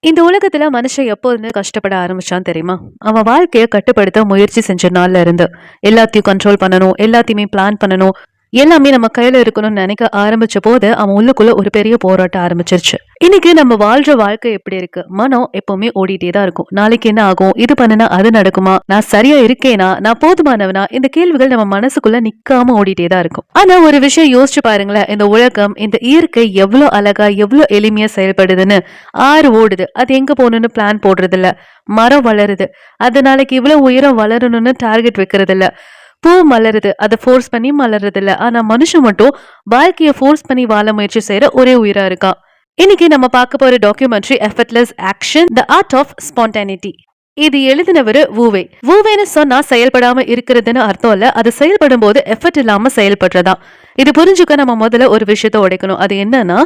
இந்த உலகத்துல மனுஷன் எப்போதுமே கஷ்டப்பட ஆரம்பிச்சான் தெரியுமா? அவன் வாழ்க்கையை கட்டுப்படுத்த முயற்சி செஞ்ச நாள்ல இருந்து. எல்லாத்தையும் கண்ட்ரோல் பண்ணணும் எல்லாத்தையுமே பிளான் பண்ணணும். எல்லாமே நம்ம கையில இருக்கணும்னு நினைக்க ஆரம்பிச்ச போது அவன் உள்ளுக்குள்ள ஒரு பெரிய போராட்டம் ஆரம்பிச்சிருச்சு. இன்னைக்கு நம்ம வாழ்ற வாழ்க்கை எப்படி இருக்கு? மனம் எப்பவுமே ஓடிட்டே தான் இருக்கும். நாளைக்கு என்ன ஆகும்? இது பண்ணுனா அது நடக்குமா? நான் சரியா இருக்கேனா? நான் போதுமானவனா? இந்த கேள்விகள் நம்ம மனசுக்குள்ள நிக்காம ஓடிட்டே தான் இருக்கும். ஆனா ஒரு விஷயம் யோசிச்சு பாருங்களேன். இந்த உலகம் இந்த இயற்கை எவ்வளவு அழகா எவ்வளவு எளிமையா செயல்படுதுன்னு. ஆறு ஓடுது. அது எங்க போகணும்னு பிளான் போடுறது இல்ல மரம் வளருது. அது நாளைக்கு இவ்வளவு உயரம் வளரணும்னு டார்கெட் வைக்கிறது இல்ல பூ மலருது. அதை ஃபோர்ஸ் பண்ணி மலர்றது இல்லை ஆனா மனுஷன் மட்டும் வாழ்க்கையை ஃபோர்ஸ் பண்ணி வாழ முயற்சி செய்யற ஒரே உயிரா இருக்கான் இன்னைக்கு நம்ம பார்க்க போற documentary effortless action the art of spontaneity இது எழுதினவரு வூவே. வூவேன்னு சொன்னா செயல்படாம இருக்கிறதுன்னு அர்த்தம் இல்ல. அது செயல்படும் போது எஃபர்ட் இல்லாம செயல்படுறதா. இது புரிஞ்சுக்க நம்ம முதல்ல ஒரு விஷயத்த உடைக்கணும். அது என்னன்னா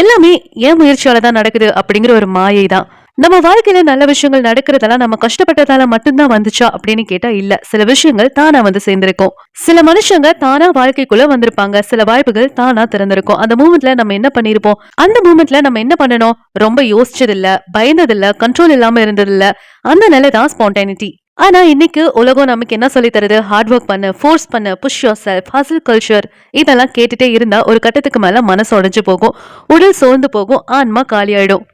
எல்லாமே ஏன் முயற்சியால தான் நடக்குது அப்படிங்கிற ஒரு மாயை தான் நம்ம வாழ்க்கையில நல்ல விஷயங்கள் நடக்கிறதெல்லாம் நம்ம கஷ்டப்பட்டதால மட்டும்தான் வந்துச்சா அப்படின்னு கேட்டா இல்ல. சில விஷயங்கள் தானா வந்து சேர்ந்திருக்கும். சில மனுஷங்க தானா வாழ்க்கைக்குள்ள வந்திருப்பாங்க. சில வாய்ப்புகள் தானா திறந்திருக்கும். அந்த மூமெண்ட்ல நம்ம என்ன பண்ணிருப்போம்? அந்த மூமெண்ட்ல நம்ம என்ன பண்ணணும்? ரொம்ப யோசிச்சதில்ல பயந்ததில்ல கண்ட்ரோல் இல்லாம இருந்ததில்ல. அந்த நிலை தான் ஸ்பான்டைனிட்டி ஆனா இன்னைக்கு உலகம் நமக்கு என்ன சொல்லி தருது? ஹார்ட் ஒர்க் பண்ணு ஃபோர்ஸ் பண்ணு push your self hustle culture இதெல்லாம் கேட்டுட்டே இருந்தா ஒரு கட்டத்துக்கு மேல மனசு உடைஞ்சு போகும். உடல் சோர்ந்து போகும். ஆன்மா காலியாயிடும்.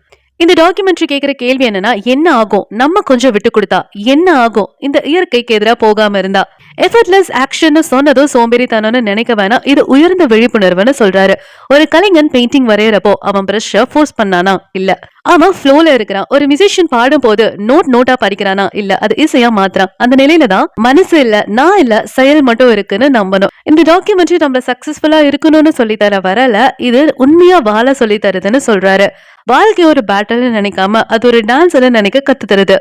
இந்த டாக்குமெண்ட்ரி கேட்குற கேள்வி என்னன்னா என்ன ஆகும்? நம்ம கொஞ்சம் விட்டு கொடுத்தா என்ன ஆகும்? இந்த இயற்கைக்கு எதிராக போகாம இருந்தா. எஃபர்ட்லெஸ் ஆக்ஷன் சொன்னதும் சோம்பேறித்தனம்னு நினைக்க வேணாம். இது உயர்ந்த விழிப்புணர்வுன்னு சொல்றாரு. ஒரு கலைஞன் பெயிண்டிங் வரையறப்போ அவன் பிரஷ ஃபோர்ஸ் பண்ணானா? இல்ல. அவன் ஃப்ளோல இருக்கிறான். ஒரு மியூசிஷியன் பாடும் போது நோட் நோட்டா படிக்கிறானா? இல்ல. அது இசையா மாத்திரம் அந்த நிலையில தான் மனசு இல்ல நான் இல்ல செயல் மட்டும் இருக்குன்னு நம்பணும். இந்த டாக்குமெண்ட்ரி நம்மள சக்சஸ்ஃபுல்லா இருக்கணும்னு சொல்லி தர வரல இது உண்மையா வாழ சொல்லி தருதுன்னு சொல்றாரு. வாழ்க்கை ஒரு பேட்டல்னு நினைக்காம அது ஒரு டான்ஸ்னு நினைக்க கத்து தருது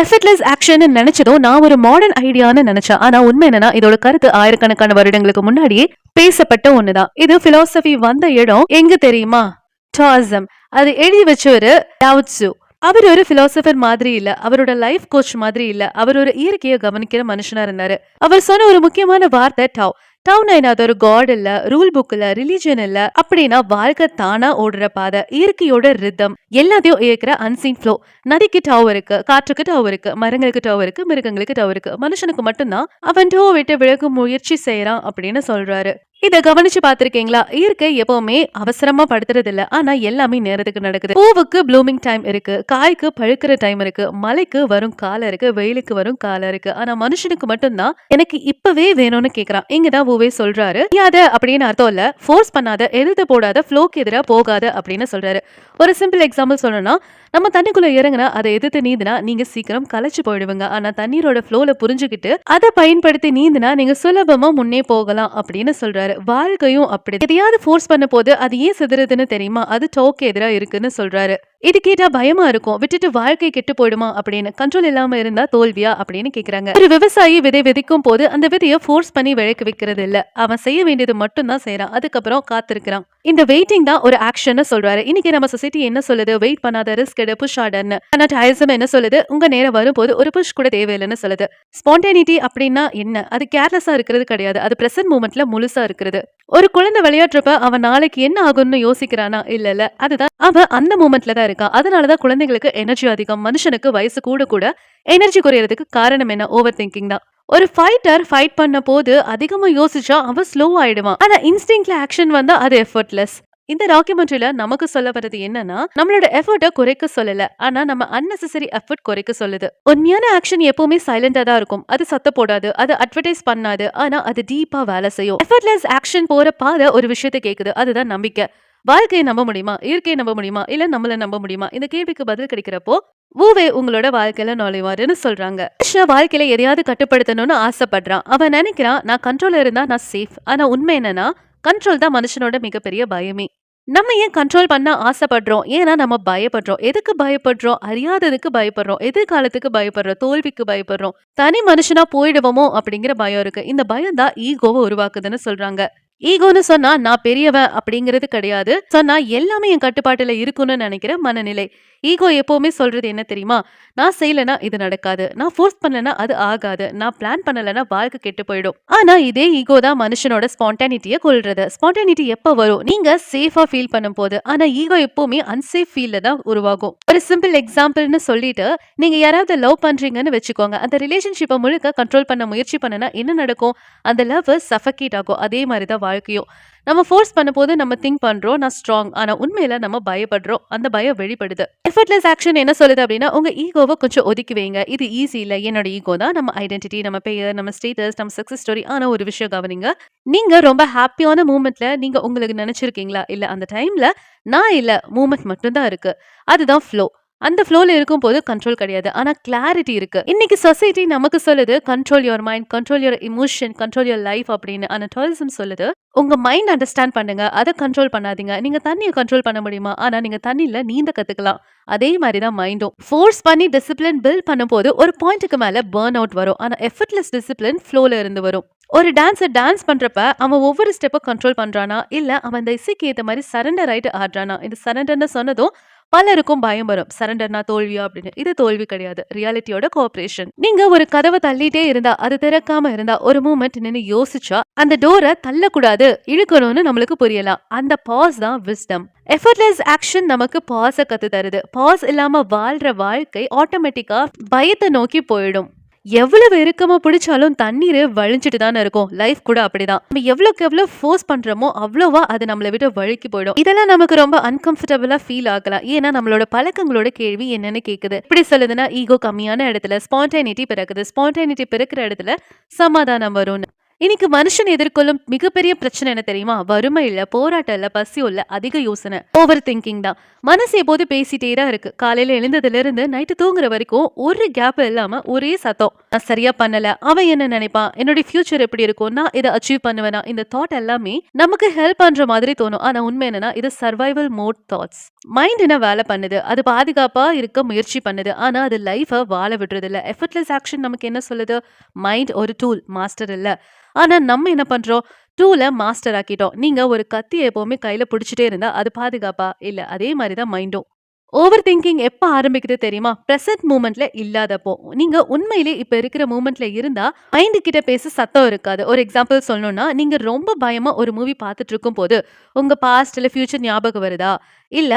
எஃபர்ட்லெஸ் ஆக்ஷன் நினைச்சதும் நான் ஒரு மாடர்ன் ஐடியான்னு நினைச்சேன். ஆனா உண்மை என்னன்னா இதோட கருத்து ஆயிரக்கணக்கான வருடங்களுக்கு முன்னாடியே பேசப்பட்ட ஒண்ணுதான். இது பிலாசபி வந்த இடம். எங்க தெரியுமா? டாசம் அது எழுதி வச்சவரு டாவுட்சு அவர் ஒரு பிலாசபர் மாதிரி இல்ல. அவரோட லைஃப் கோச் மாதிரி இல்ல. அவர் ஒரு இயற்கையை கவனிக்கிற மனுஷனா இருந்தாரு. அவர் சொன்ன ஒரு முக்கியமான வார்த்தை டவ் டவுன் ஏதாவது அது ஒரு காட் இல்ல ரூல் புக் இல்ல ரிலிஜன் இல்ல அப்படின்னா வாழ்க்கை தானா ஓடுற பாதை இயற்கையோட ரிதம் எல்லாத்தையும் இயக்குற அன்சீன் ஃப்ளோ நதிக்கு டவர் இருக்கு காற்றுக்கு டவர் இருக்கு மரங்களுக்கு டவர் இருக்கு மிருகங்களுக்கு டவர் இருக்கு. மனுஷனுக்கு மட்டும்தான் அவன் டோ விட்டு விலக முயற்சி செய்யறான் அப்படின்னு சொல்றாரு. இத கவனிச்சு பாத்திருக்கீங்களா இயற்கை எப்பவுமே அவசரமா படுத்துறது இல்ல ஆனா எல்லாமே நேரத்துக்கு நடக்குது. பூவுக்கு ப்ளூமிங் டைம் இருக்கு காய்க்கு பழுக்கிற டைம் இருக்கு மலைக்கு வரும் காலம் இருக்கு வெயிலுக்கு வரும் காலம் இருக்கு. ஆனா மனுஷனுக்கு மட்டும்தான் எனக்கு இப்பவே வேணும்னு கேக்குறான். இங்கதான் பூவே சொல்றாரு. யாத அப்படின்னு அர்த்தம் இல்ல. ஃபோர்ஸ் பண்ணாத எதிர்த்து போடாத ஃப்ளோக்கு எதிரா போகாத அப்படின்னு சொல்றாரு. ஒரு சிம்பிள் எக்ஸாம்பிள் சொல்லணும்னா நம்ம தண்ணிக்குள்ள இறங்குனா அதை எதிர்த்து நீந்தினா நீங்க சீக்கிரம் கலைச்சு போயிடுவீங்க. ஆனா தண்ணீரோட ஃப்ளோல புரிஞ்சுக்கிட்டு அதை பயன்படுத்தி நீந்தினா நீங்க சுலபமா முன்னே போகலாம் அப்படின்னு சொல்றாரு. வாழ்க்கையும் அப்படி எதையாவது ஃபோர்ஸ் பண்ண போது அது ஏன் சிதறதுன்னு தெரியுமா? அது டோக்கு எதிரா இருக்குன்னு சொல்றாரு. இது கேட்டா பயமா இருக்கும். விட்டுட்டு வாழ்க்கை கெட்டு போயிடுமா அப்படின்னு கண்ட்ரோல் இல்லாம இருந்தா தோல்வியா அப்படின்னு கேக்குறாங்க. ஒரு விவசாயி விதை விதைக்கும் போது அந்த விதைய ஃபோர்ஸ் பண்ணி விளைக்க வைக்கிறது இல்லை. அவன் செய்ய வேண்டியது மட்டும்தான் செய்யறான் அதுக்கப்புறம் காத்திருக்கிறான். இந்த வெயிட்டிங் தான் ஒரு ஆக்ஷன் சொல்றாரு. இன்னைக்கு நம்ம சொசைட்டி என்ன சொல்லுது? வெயிட் பண்ணாத ரிஸ்க் எடு புஷ் ஆடர்னு ஆனா டயசம் என்ன சொல்லுது? உங்க நேரம் வரும்போது ஒரு புஷ் கூட தேவையில்லைன்னு சொல்லுது. ஸ்பான்டேனிட்டி அப்படின்னா என்ன? அது கேர்லெஸ்ஸா இருக்கிறது கிடையாது. அது பிரசன்ட் மூமெண்ட்ல முழுசா இருக்கிறது. ஒரு குழந்தை விளையாடுறப்ப அவன் நாளைக்கு என்ன ஆகும்னு யோசிக்கிறானா? இல்ல இல்ல. அதுதான் அவன் அந்த மூமெண்ட்ல தான் இருக்கான். அதனாலதான் குழந்தைங்களுக்கு எனர்ஜி அதிகம். மனுஷனுக்கு வயசு கூட கூட எனர்ஜி குறையறதுக்கு காரணம் என்ன? ஓவர் திங்கிங் தான். ஒரு ஃபைட்டர் ஃபைட் பண்ண போது அதிகமா யோசிச்சா அவன் ஸ்லோ ஆயிடுவான். ஆனா இன்ஸ்டிங்ல ஆக்ஷன் வந்தா அது எஃபர்ட்லெஸ் இந்த டாக்குமெண்ட்ரியில நமக்கு சொல்ல வர்றது என்னன்னா நம்மளோட எஃபர்ட்டை குறைக்க சொல்லல. ஆனா நம்ம அன்னெசரி எஃபர்ட் குறைக்க சொல்லுது. உண்மையான ஆக்ஷன் எப்பவுமே சைலண்டா தான் இருக்கும். அது சத்த போடாது அது அட்வர்டைஸ் பண்ணாது. ஆனா அது டீப்பா வேலை செய்யும். எஃபர்ட்லெஸ் ஆக்ஷன் போற பாதை ஒரு விஷயத்தை கேக்குது. அதுதான் நம்பிக்கை. வாழ்க்கையை நம்ப முடியுமா? இயற்கையை நம்ப முடியுமா? இல்ல நம்மள நம்ப முடியுமா? இந்த கேள்விக்கு பதில் கிடைக்கிறப்போ ஊவே உங்களோட வாழ்க்கையில நுழைவாருன்னு சொல்றாங்க. வாழ்க்கையில எதையாவது கட்டுப்படுத்தணும்னு ஆசைப்படுறான். அவன் நினைக்கிறான் நான் கண்ட்ரோல் இருந்தா நான் சேஃப் ஆனா உண்மை என்னன்னா கண்ட்ரோல் தான் மனுஷனோட மிகப்பெரிய பயமே. நம்ம ஏன் கண்ட்ரோல் பண்ண ஆசைப்படுறோம்? ஏன்னா நம்ம பயப்படுறோம். எதுக்கு பயப்படுறோம்? அறியாததுக்கு பயப்படுறோம். எதிர்காலத்துக்கு பயப்படுறோம். தோல்விக்கு பயப்படுறோம். தனி மனுஷனா போயிடுவோமோ? அப்படிங்கிற பயம் இருக்கு. இந்த பயம் தான் ஈகோவை உருவாக்குதுன்னு சொல்றாங்க. ஈகோன்னு சொன்னா நான் பெரியவன் அப்படிங்கிறது கிடையாது. சொன்னா எல்லாமே என் கட்டுப்பாட்டுல இருக்கும்னு நினைக்கிற மனநிலை. ஈகோ எப்பவுமே சொல்றது என்ன தெரியுமா? நான் செய்யலனா இது நடக்காது. நான் ஃபோர்ஸ் பண்ணலனா அது ஆகாது. நான் பிளான் பண்ணலனா வாழ்க்கை கெட்டு போயிடும். ஆனா இதே ஈகோ தான் மனுஷனோட ஸ்பான்டானிட்டியை கொள்றது ஸ்பான்டானிட்டி எப்ப வரும்? நீங்க சேஃபா ஃபீல் பண்ணும் போது ஆனா ஈகோ எப்பவுமே அன்சேஃப் ஃபீல்ல தான் உருவாகும். ஒரு சிம்பிள் எக்ஸாம்பிள்னு சொல்லிட்டு நீங்க யாராவது லவ் பண்றீங்கன்னு வச்சுக்கோங்க. அந்த ரிலேஷன்ஷிப்பை முழுக்க கண்ட்ரோல் பண்ண முயற்சி பண்ணனா என்ன நடக்கும்? அந்த லவ் சஃபகேட் ஆகும். அதே மாதிரி தான் வாழ்க்கையோ. நம்ம ஃபோர்ஸ் பண்ணும்போது நம்ம திங்க் பண்றோம் நான் ஸ்ட்ராங் ஆனா உண்மையில நம்ம பயப்படுறோம் அந்த பயம் வெளிப்படுது. எஃபர்ட்லெஸ் ஆக்ஷன் என்ன சொல்லுது அப்படின்னா உங்க ஈகோவை கொஞ்சம் ஒதுக்கி வைங்க. இது ஈஸி இல்லை. என்னோட ஈகோ தான். நம்ம ஐடென்டிட்டி நம்ம பெயர் நம்ம ஸ்டேட்டஸ் நம்ம சக்சஸ் ஸ்டோரி ஆனால் ஒரு விஷயம் கவனிங்க. நீங்க ரொம்ப ஹாப்பியான மூமெண்ட்ல நீங்க உங்களுக்கு நினைச்சிருக்கீங்களா? இல்ல அந்த டைம்ல நான் இல்ல. மூமெண்ட் மட்டும்தான் இருக்கு. அதுதான் ஃப்ளோ அந்த ஃப்ளோவில் இருக்கும் போது கண்ட்ரோல் கிடையாது. ஆனால் கிளாரிட்டி இருக்கு. இன்னைக்கு சொசைட்டி நமக்கு சொல்லுது control your mind control your emotion control your life அப்படின்னு. ஆனால் டூரிசம் சொல்லுது உங்க மைண்ட் அண்டர்ஸ்டாண்ட் பண்ணுங்க. அதை கண்ட்ரோல் பண்ணாதீங்க. நீங்க தண்ணியை கண்ட்ரோல் பண்ண முடியுமா? ஆனா நீங்க தண்ணியில நீந்த கத்துக்கலாம். அதே மாதிரி தான் மைண்டும் ஃபோர்ஸ் பண்ணி டிசிப்ளின் பில்ட் பண்ணும்போது ஒரு பாயிண்ட்டுக்கு மேல பேர்ன் அவுட் வரும். ஆனா எஃபர்ட்லெஸ் டிசிப்ளின் ஃப்ளோல இருந்து வரும். ஒரு டான்ஸர் டான்ஸ் பண்றப்ப அவன் ஒவ்வொரு ஸ்டெப்பை கண்ட்ரோல் பண்றானா? இல்ல அவன் அந்த இசைக்கு ஏற்ற மாதிரி சரண்டர் ஆயிட்டு ஆடுறானா? இது சரண்டர்னு சொன்னதும் பலருக்கும் பயம் வரும். சரண்டர்னா தோல்வியா? அப்படின்னு. இது தோல்வி கிடையாது. ரியாலிட்டியோட கோஆபரேஷன் நீங்க ஒரு கதவை தள்ளிட்டே இருந்தா அது திறக்காம இருந்தா ஒரு மூமெண்ட் நின்று யோசிச்சா அந்த டோரை தள்ளக்கூடாது. இழுக்கணும்னு நம்மளுக்கு புரியலாம். அந்த பாஸ் தான் விஸ்டம் எஃபர்ட்லெஸ் ஆக்ஷன் நமக்கு பாஸை கத்து தருது பாஸ் இல்லாம வாழ்ற வாழ்க்கை ஆட்டோமேட்டிக்கா பயத்தை நோக்கி போயிடும். எவ்வளவு இறுக்கமா பிடிச்சாலும் தண்ணீர் வழிஞ்சிட்டு தானே இருக்கும். லைஃப் கூட அப்படிதான். நம்ம எவ்வளவுக்கு எவ்வளவு ஃபோர்ஸ் பண்றோமோ அவ்வளோவா அது நம்மளை விட்டு வழுக்கி போயிடும். இதெல்லாம் நமக்கு ரொம்ப அன்கம்ஃபர்டபுளா ஃபீல் ஆகலாம். ஏன்னா நம்மளோட பழக்கங்களோட கேள்வி என்னன்னு கேக்குது. இப்படி சொல்லுதுன்னா ஈகோ கம்மியான இடத்துல ஸ்பான்டைனிட்டி பிறக்குது. ஸ்பான்டைனிட்டி பிறக்கிற இடத்துல சமாதானம் வரும்னு. இன்னைக்கு மனுஷன் எதிர்கொள்ளும் மிகப்பெரிய பிரச்சனை என்ன தெரியுமா? வறுமை இல்ல போராட்டம் இல்ல பசி இல்ல அதிக யோசனை. ஓவர் திங்கிங் தான். மனசு எப்போது பேசிட்டே தான் இருக்கு. காலையில எழுந்ததுல இருந்து நைட்டு தூங்குற வரைக்கும் ஒரு கேப் இல்லாம ஒரே சத்தம். நான் சரியா பண்ணல. அவன் என்ன நினைப்பான்? என்னுடைய ஃபியூச்சர் எப்படி இருக்கும் நான் இதை அச்சீவ் பண்ணுவேனா? இந்த தாட் எல்லாமே நமக்கு ஹெல்ப் பண்ற மாதிரி தோணும். ஆனா உண்மை என்னன்னா இது சர்வைவல் மோட் தாட்ஸ் மைண்ட் என்ன வேலை பண்ணுது? அது பாதுகாப்பா இருக்க முயற்சி பண்ணுது. ஆனா அது லைஃபை வாழ விடுறது இல்ல எஃபர்ட்லெஸ் ஆக்ஷன் நமக்கு என்ன சொல்லுது? மைண்ட் ஒரு டூல் மாஸ்டர் இல்ல. ஆனா நம்ம என்ன பண்றோம்? டூல மாஸ்டர் ஆக்கிட்டோம். நீங்க ஒரு கத்தி எப்பவுமே கையில பிடிச்சிட்டே இருந்தா அது பாதுகாப்பா? இல்ல அதே மாதிரி தான் மைண்டும் ஓவர் திங்கிங் எப்ப ஆரம்பிக்குது தெரியுமா? ப்ரெசன்ட் மூமெண்ட்ல இல்லாதப்போ. நீங்க உண்மையிலே இப்ப இருக்கிற மூமெண்ட்ல இருந்தா மைண்டு கிட்ட பேச சத்தம் இருக்காது. ஒரு எக்ஸாம்பிள் சொல்லணும்னா நீங்க ரொம்ப பயமா ஒரு மூவி பார்த்துட்டு இருக்கும் போது உங்க பாஸ்ட் இல்லை ஃபியூச்சர் ஞாபகம் வருதா? இல்ல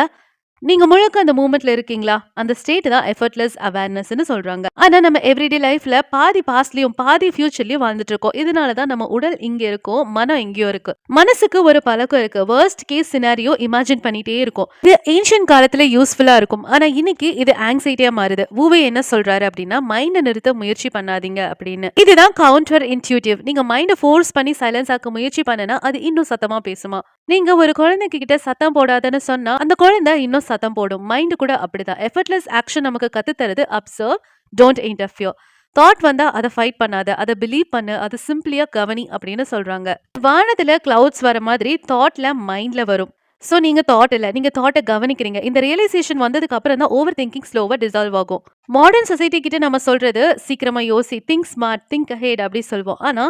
நீங்க முழுக்க அந்த மூமெண்ட்ல இருக்கீங்களா? அந்த ஸ்டேட் தான் எஃபர்ட்லெஸ் அவேர்னஸ்னு சொல்றாங்க. ஆனா நம்ம எவ்ரிடே லைஃப்ல பாதி பாஸ்ட்லயும் பாதி ஃபியூச்சர்லயும் வாழ்ந்துட்டு இருக்கோம் இதனால தான் நம்ம உடல் இங்க இருக்கும் மனம் எங்கேயோ இருக்கு. மனசுக்கு ஒரு பழக்கம் இருக்கு. வேர்ஸ்ட் கேஸ் சினாரியோ இமேஜின் பண்ணிட்டே இருக்கும். இது ஏன்ஷியன் காலத்துல யூஸ்ஃபுல்லா இருக்கும். ஆனா இன்னைக்கு இது ஆங்ஸைட்டியா மாறுது. ஊவே என்ன சொல்றாரு அப்படின்னா மைண்டை நிறுத்த முயற்சி பண்ணாதீங்க அப்படின்னு. இதுதான் கவுண்டர் இன்ட்யூட்டிவ் நீங்க மைண்டை ஃபோர்ஸ் பண்ணி சைலன்ஸ் ஆக்க முயற்சி பண்ணனா அது இன்னும் சத்தமா பேசுமா? நீங்க ஒரு குழந்தைக்கு கிட்ட சத்தம் போடாதன்னு சொன்னா அந்த குழந்தை இன்னும் சத்தம் போடும். மைண்ட் கூட அப்படிதான். எஃபர்ட்லெஸ் ஆக்ஷன் நமக்கு கத்து அப்சர்வ் டோன்ட் இன்டர்ஃபியர் தாட் வந்தா அதை ஃபைட் பண்ணாத. அதை பிலீவ் பண்ணு. அதை சிம்பிளியா கவனி அப்படின்னு சொல்றாங்க. வானத்துல கிளவுட்ஸ் வர மாதிரி தாட்ல மைண்ட்ல வரும். ஸோ நீங்க தாட் இல்லை. நீங்க தாட்டை கவனிக்கிறீங்க. இந்த ரியலைசேஷன் வந்ததுக்கு அப்புறம் தான் ஓவர் திங்கிங் ஸ்லோவாக டிசால்வ் ஆகும். மாடர்ன் சொசைட்டி கிட்ட நம்ம சொல்றது சீக்கிரமா யோசி திங்க் ஸ்மார்ட் திங்க் ஹெட் அப்படி சொல்வோம். ஆனா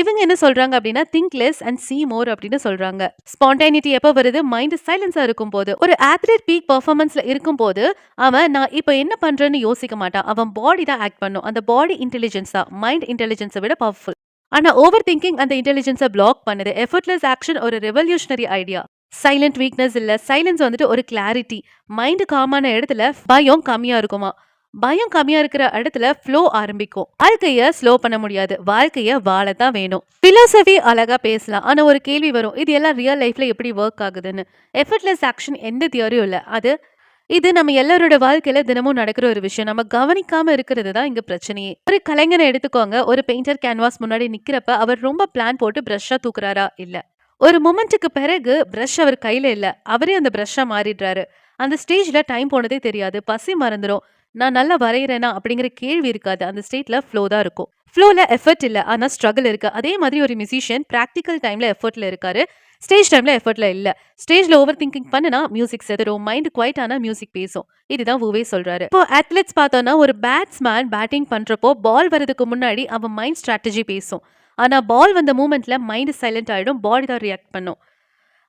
இவங்க என்ன சொல்றாங்க அப்படின்னா think less and see more அப்படின்னு சொல்றாங்க. ஸ்பான்டைனிட்டி எப்போ வருது? மைண்ட் சைலன்ஸா இருக்கும் போது ஒரு ஆத்லெட் பீக் பர்ஃபார்மன்ஸ்ல இருக்கும் போது அவன் நான் இப்போ என்ன பண்றேன்னு யோசிக்க மாட்டான். அவன் பாடி தான் ஆக்ட் பண்ணும். அந்த பாடி இன்டெலிஜென்ஸ் தான் மைண்ட் இன்டெலிஜென்ஸை விட பவர்ஃபுல் ஆனா ஓவர் திங்கிங் அந்த இன்டெலிஜென்ஸை பிளாக் பண்ணுது. எஃபர்ட்லெஸ் ஆக்ஷன் ஒரு ரெவல்யூஷனரி ஐடியா சைலண்ட் வீக்னஸ் இல்ல. சைலன்ஸ் வந்துட்டு ஒரு கிளாரிட்டி மைண்ட் காமான இடத்துல பயம் கம்மியா இருக்குமா? பயம் கம்மியா இருக்கிற இடத்துல ஃப்ளோ ஆரம்பிக்கும். வாழ்க்கைய ஸ்லோ பண்ண முடியாது. வாழ்க்கைய வாழத்தான் வேணும். பிலாசபி அழகா பேசலாம். ஆனா ஒரு கேள்வி வரும். இது எல்லாம் ரியல் லைஃப்ல எப்படி ஒர்க் ஆகுதுன்னு. எஃபர்ட்லெஸ் ஆக்ஷன் எந்த தியரியும் இல்லை. அது இது நம்ம எல்லாரோட வாழ்க்கையில தினமும் நடக்கிற ஒரு விஷயம். நம்ம கவனிக்காம இருக்கிறது தான் இங்க பிரச்சனையே. ஒரு கலைஞரை எடுத்துக்கோங்க. ஒரு பெயிண்டர் கேன்வாஸ் முன்னாடி நிக்கிறப்ப அவர் ரொம்ப பிளான் போட்டு பிரஷ்ஷா தூக்குறாரா? இல்ல. ஒரு மொமெண்ட்டுக்கு பிறகு பிரஷ் அவர் கையில இல்ல. அவரே அந்த பிரஷ்ஷா மாறிடுறாரு. அந்த ஸ்டேஜ்ல டைம் போனதே தெரியாது. பசி மறந்துடும் நான் நல்லா வரைகிறேனா அப்படிங்கிற கேள்வி இருக்காது. அந்த ஸ்டேட்ல ஃப்ளோ தான் இருக்கும். ஃப்ளோல எஃபர்ட் இல்லை. ஆனால் ஸ்ட்ரகிள் இருக்கு. அதே மாதிரி ஒரு மியூசிஷியன் ப்ராக்டிக்கல் டைம்ல எஃபர்ட்ல இருக்காரு. ஸ்டேஜ் டைம்ல எஃபர்ட்ல இல்லை. ஸ்டேஜ்ல ஓவர் திங்கிங் பண்ணுனா மியூசிக் செதறும். மைண்ட் குவைட் ஆனால் மியூசிக் பேசும். இதுதான் உவே சொல்றாரு. இப்போ அத்லெட்ஸ் பார்த்தோம்னா ஒரு பேட்ஸ்மேன் பேட்டிங் பண்றப்போ பால் வரதுக்கு முன்னாடி அவன் மைண்ட் ஸ்ட்ராட்டஜி பேசும். ஆனால் பால் வந்த மூமெண்ட்ல மைண்ட் சைலண்ட் ஆகிடும் பாடி தான் ரியாக்ட் பண்ணும்.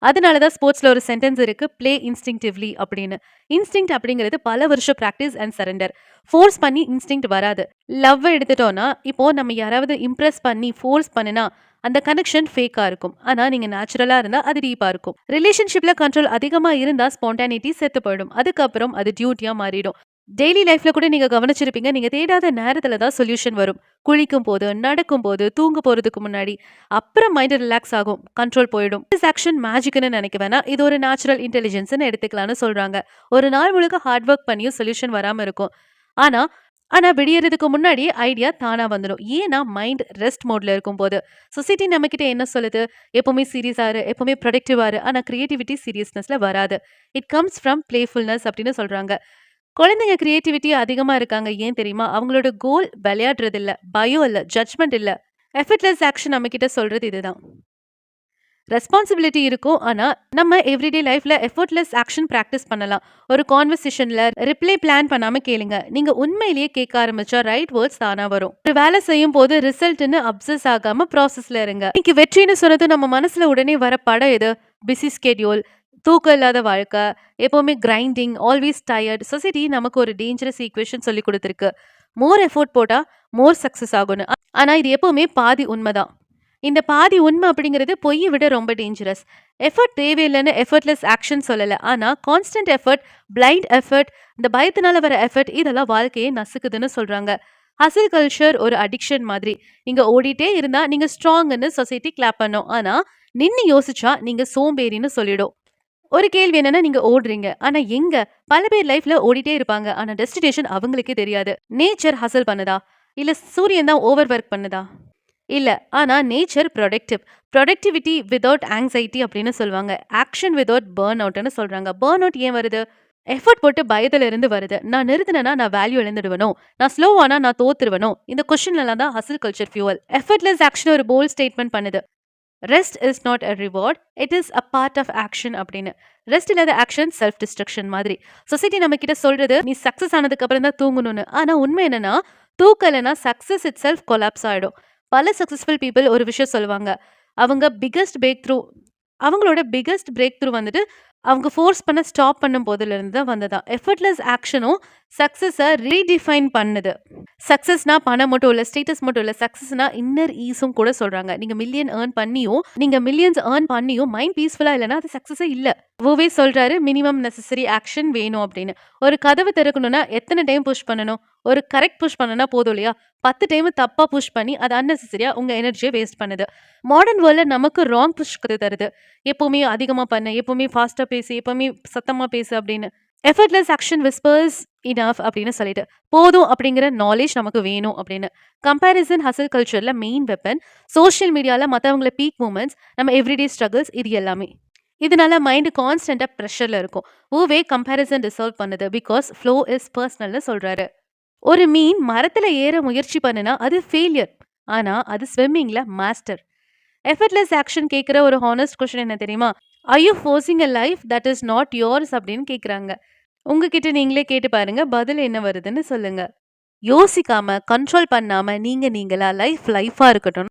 அதனால தான் ஸ்போர்ட்ஸ்ல ஒரு சென்டென்ஸ் இருக்கு ப்ளே இன்ஸ்டிங்டிவ்லி அப்படின்னு. இன்ஸ்டிங் அப்படிங்கிறது பல வருஷம் ப்ராக்டிஸ் அண்ட் சரண்டர் ஃபோர்ஸ் பண்ணி இன்ஸ்டிங் வராது. லவ் எடுத்துட்டோம்னா இப்போ நம்ம யாராவது இம்ப்ரெஸ் பண்ணி ஃபோர்ஸ் பண்ணினா அந்த கனெக்ஷன் ஃபேக்கா இருக்கும். ஆனா நீங்க நேச்சுரலா இருந்தா அது டீப்பா இருக்கும். ரிலேஷன்ஷிப்ல கண்ட்ரோல் அதிகமா இருந்தா ஸ்பான்டானிட்டி செத்து போயிடும். அதுக்கப்புறம் அது டியூட்டியா மாறிடும். டெய்லி லைஃப்ல கூட நீங்க கவனிச்சிருப்பீங்க. நீங்க தேடாத நேரத்துல தான் சொல்யூஷன் வரும். குளிக்கும் போது நடக்கும் போது தூங்க போறதுக்கு முன்னாடி. அப்புறம் மைண்ட் ரிலாக்ஸ் ஆகும். கண்ட்ரோல் போயிடும். ஆக்ஷன் மேஜிக்னு நினைக்க வேணா இது ஒரு நேச்சுரல் இன்டெலிஜென்ஸ்னு எடுத்துக்கலாம்னு சொல்றாங்க. ஒரு நாள் முழுக்க ஹார்ட் ஒர்க் பண்ணியும் சொல்யூஷன் வராம இருக்கும். ஆனா ஆனா விடியறதுக்கு முன்னாடி ஐடியா தானா வந்துடும் ஏன்னா மைண்ட் ரெஸ்ட் மோட்ல இருக்கும் போது சொசைட்டி நம்ம கிட்ட என்ன சொல்லுது? எப்பவுமே சீரியஸா இரு. எப்பவுமே ப்ரொடக்டிவா இரு. ஆனா கிரியேட்டிவிட்டி சீரியஸ்னஸ்ல வராது. இட் கம்ஸ் ஃப்ரம் பிளேஃபுல்னஸ் அப்படின்னு சொல்றாங்க. குழந்தைங்க கிரியேட்டிவிட்டி அதிகமாக இருக்காங்க. ஏன் தெரியுமா? அவங்களோட கோல் விளையாடுறது இல்லை பயம் இல்லை ஜட்ஜ்மெண்ட் இல்லை. எஃபர்ட்லெஸ் ஆக்ஷன் நம்ம கிட்ட இதுதான். ரெஸ்பான்சிபிலிட்டி இருக்கும். ஆனால் நம்ம எவ்ரிடே லைஃப்ல எஃபர்ட்லெஸ் ஆக்ஷன் ப்ராக்டிஸ் பண்ணலாம். ஒரு கான்வர்சேஷனில் ரிப்ளை பிளான் பண்ணாமல் கேளுங்க. நீங்கள் உண்மையிலேயே கேட்க ஆரம்பிச்சா ரைட் வேர்ட்ஸ் தானாக வரும். ஒரு வேலை செய்யும் போது ரிசல்ட்னு அப்சஸ் ஆகாமல் ப்ராசஸ்ல இருங்க. இன்னைக்கு வெற்றின்னு சொன்னது நம்ம மனசில் உடனே வர படம் எது? பிஸி ஸ்கெடியூல் தூக்கம் இல்லாத வாழ்க்கை எப்போவுமே கிரைண்டிங் ஆல்வேஸ் டயர்ட் சொசைட்டி நமக்கு ஒரு டேஞ்சரஸ் ஈக்குவேஷன் சொல்லி கொடுத்துருக்கு. மோர் எஃபோர்ட் போட்டால் மோர் சக்ஸஸ் ஆகும்னு ஆனால் இது எப்போவுமே பாதி உண்மைதான். இந்த பாதி உண்மை அப்படிங்கிறது பொய்யை விட ரொம்ப டேஞ்சரஸ் எஃபர்ட் தேவையில்லைன்னு எஃபர்ட்லெஸ் ஆக்ஷன் சொல்லலை. ஆனால் கான்ஸ்டன்ட் எஃபர்ட் பிளைண்ட் எஃபர்ட் இந்த பயத்தினால வர எஃபர்ட் இதெல்லாம் வாழ்க்கையே நசுக்குதுன்னு சொல்கிறாங்க ஹசில் கல்ச்சர் ஒரு அடிக்ஷன் மாதிரி. நீங்கள் ஓடிட்டே இருந்தால் நீங்கள் ஸ்ட்ராங்னு சொசைட்டி கிளாப் பண்ணும். ஆனால் நின்று யோசிச்சா நீங்கள் சோம்பேறின்னு சொல்லிடும். ஒரு கேள்வி என்னன்னா நீங்க ஓடுறீங்க. ஆனா எங்க? பல பேர் லைஃப்ல ஓடிட்டே இருப்பாங்க. ஆனா டெஸ்டினேஷன் அவங்களுக்கே தெரியாது. நேச்சர் ஹசல் பண்ணுதா? இல்ல சூரியன் தான் ஓவர் ஒர்க் பண்ணுதா? இல்ல. ஆனா nature productive productivity without anxiety அப்படின்னு சொல்லுவாங்க. ஆக்ஷன் விதவுட் பேர்ன் அவுட்னு சொல்றாங்க. பேர்ன் அவுட் ஏன் வருது? எஃபர்ட் போட்டு பயத்துல இருந்து வருது. நான் நிறுத்தினா நான் வேல்யூ இழந்துடுவனும் நான் ஸ்லோவானா நான் தோத்துருவனும் இந்த கொஸ்டின்லாம் தான் hustle culture fuel effortless action ஒரு போல் ஸ்டேட்மெண்ட் பண்ணுது. Rest is not a reward it is a part of action அப்படின்னு. ரெஸ்ட் இல்லாத ஆக்ஷன் செல்ஃப் டிஸ்ட்ரக்ஷன் மாதிரி. சொசைட்டி நம்ம கிட்ட சொல்றது நீ சக்ஸஸ் ஆனதுக்கு அப்புறம் தான் தூங்கணும்னு. ஆனா உண்மை என்னன்னா தூக்கலைன்னா சக்சஸ் இட் செல்ஃப் கொலாப்ஸ் ஆயிடும். பல சக்சஸ்ஃபுல் பீப்புள் ஒரு விஷயம் சொல்லுவாங்க. அவங்க பிக்கஸ்ட் பிரேக் த்ரூ அவங்களோட பிக்கஸ்ட் பிரேக் த்ரூ வந்துட்டு அவங்க ஃபோர்ஸ் பண்ண ஸ்டாப் பண்ணும் போதுலேருந்து தான் வந்ததா எஃபர்ட்லெஸ் ஆக்ஷனும் சக்ஸஸை ரீடிஃபைன் பண்ணுது சக்ஸஸ்னால் பணம் மட்டும் இல்லை ஸ்டேட்டஸ் மட்டும் இல்லை சக்ஸஸ்னால் இன்னர் ஈஸும் கூட சொல்கிறாங்க நீங்கள் மில்லியன் ஏர்ன் பண்ணியும் நீங்கள் மில்லியன்ஸ் ஏர்ன் பண்ணியும் மைண்ட் பீஸ்ஃபுல்லாக இல்லைன்னா அது சக்ஸஸே இல்லை. ஓவே சொல்கிறாரு மினிமம் நெசசரி ஆக்ஷன் வேணும் அப்படின்னு. ஒரு கதவை திறக்கணும்னா எத்தனை டைம் புஷ் பண்ணணும்? ஒரு கரெக்ட் புஷ் பண்ணனா போதும் இல்லையா? பத்து டைம் தப்பாக புஷ் பண்ணி அது அன்னெசரியாக உங்கள் எனர்ஜியை வேஸ்ட் பண்ணுது. மாடர்ன் வேர்ல்டில் நமக்கு ராங் புஷ் தருது. எப்போவுமே அதிகமாக பண்ண எப்போவுமே ஃபாஸ்ட்டாக பேசு எப்பவுமே சத்தமாக பேசு அப்படின்னு. எஃபர்ட்லெஸ் ஆக்ஷன் விஸ்பர்ஸ் இனஃப் அப்படின்னு சொல்லிட்டு. போதும் அப்படிங்கிற நாலேஜ் நமக்கு வேணும் அப்படின்னு. கம்பேரிசன் ஹசல் கல்ச்சரில் மெயின் வெப்பன் சோஷியல் மீடியாவில் மற்றவங்கள பீக் மூமெண்ட்ஸ் நம்ம எவ்ரிடே ஸ்ட்ரகிள்ஸ் இது எல்லாமே. இதனால மைண்டு கான்ஸ்டண்ட்டாக ப்ரெஷரில் இருக்கும். ஊவே கம்பேரிசன் ரிசர்வ் பண்ணுது பிகாஸ் ஃப்ளோ இஸ் பர்சனல்னு சொல்கிறாரு ஒரு மீன் மரத்தில் ஏற முயற்சி பண்ணுனா அது ஃபெயிலியர் ஆனால் அது ஸ்விம்மிங்கில் மாஸ்டர் எஃபர்ட்லெஸ் ஆக்ஷன் கேட்குற ஒரு ஹானஸ்ட் கொஷின் என்ன தெரியுமா? I you forcing a life that is not yours அப்படின்னு கேட்குறாங்க உங்ககிட்ட நீங்களே கேட்டு பாருங்க பதில் என்ன வருதுன்னு சொல்லுங்க. யோசிக்காம கண்ட்ரோல் பண்ணாம நீங்க நீங்களா லைஃப் லைஃபா இருக்கட்டும்.